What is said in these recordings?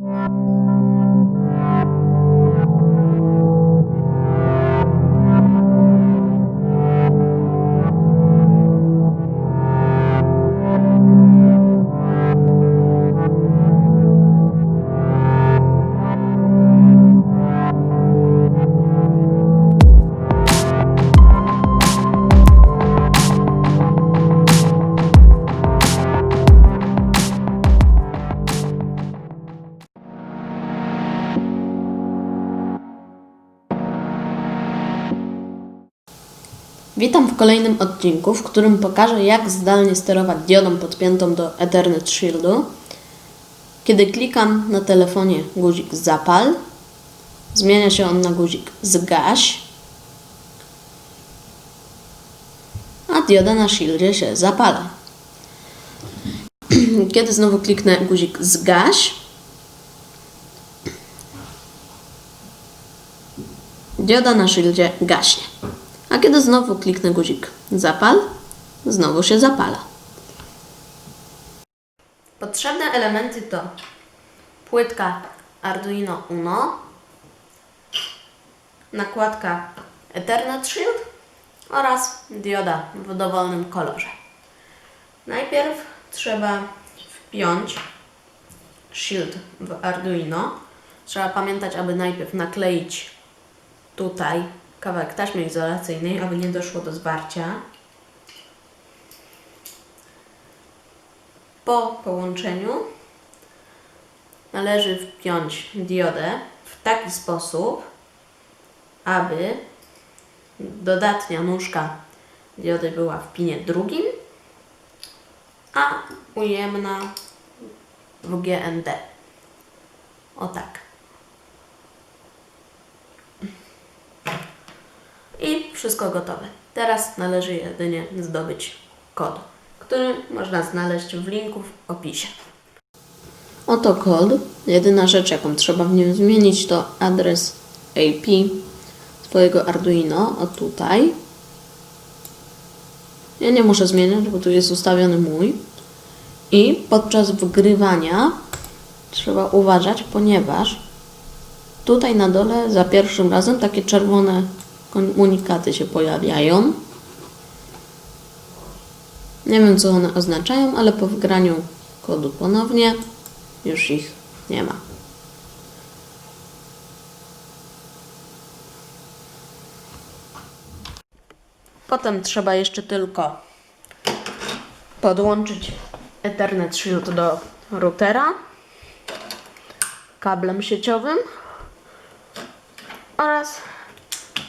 Yeah. Witam w kolejnym odcinku, w którym pokażę jak zdalnie sterować diodą podpiętą do Ethernet Shieldu. Kiedy klikam na telefonie guzik zapal, zmienia się on na guzik zgaś, a dioda na shieldzie się zapala. Kiedy znowu kliknę guzik zgaś, dioda na shieldzie gaśnie. A kiedy znowu kliknę guzik zapal, znowu się zapala. Potrzebne elementy to płytka Arduino Uno, nakładka Ethernet Shield oraz dioda w dowolnym kolorze. Najpierw trzeba wpiąć shield w Arduino. Trzeba pamiętać, aby najpierw nakleić tutaj kawałek taśmy izolacyjnej, aby nie doszło do zwarcia. Po połączeniu należy wpiąć diodę w taki sposób, aby dodatnia nóżka diody była w pinie drugim, a ujemna w GND. O tak. I wszystko gotowe. Teraz należy jedynie zdobyć kod, który można znaleźć w linku w opisie. Oto kod. Jedyna rzecz, jaką trzeba w nim zmienić, to adres AP swojego Arduino. O tutaj. Ja nie muszę zmieniać, bo tu jest ustawiony mój. I podczas wgrywania trzeba uważać, ponieważ tutaj na dole za pierwszym razem takie czerwone komunikaty się pojawiają. Nie wiem, co one oznaczają, ale po wgraniu kodu ponownie już ich nie ma. Potem trzeba jeszcze tylko podłączyć Ethernet Shield do routera kablem sieciowym oraz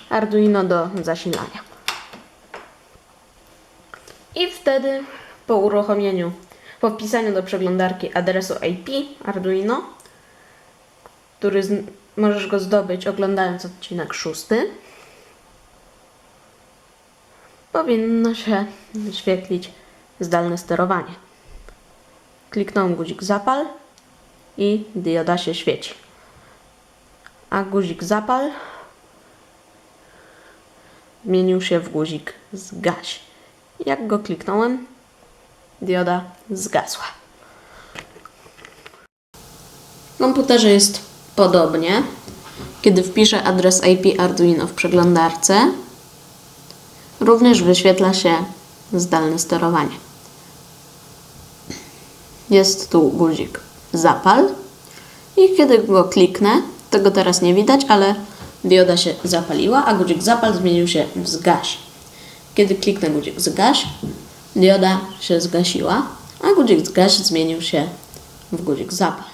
Arduino do zasilania. I wtedy po uruchomieniu, po wpisaniu do przeglądarki adresu IP Arduino, który z, możesz go zdobyć oglądając odcinek szósty, powinno się wyświetlić zdalne sterowanie. Kliknąłem guzik zapal i dioda się świeci. A guzik zapal zmienił się w guzik zgaś. Jak go kliknąłem, dioda zgasła. W komputerze jest podobnie. Kiedy wpiszę adres IP Arduino w przeglądarce, również wyświetla się zdalne sterowanie. Jest tu guzik zapal i kiedy go kliknę, tego teraz nie widać, ale dioda się zapaliła, a guzik zapal zmienił się w zgaś. Kiedy kliknę guzik zgaś, dioda się zgasiła, a guzik zgaś zmienił się w guzik zapal.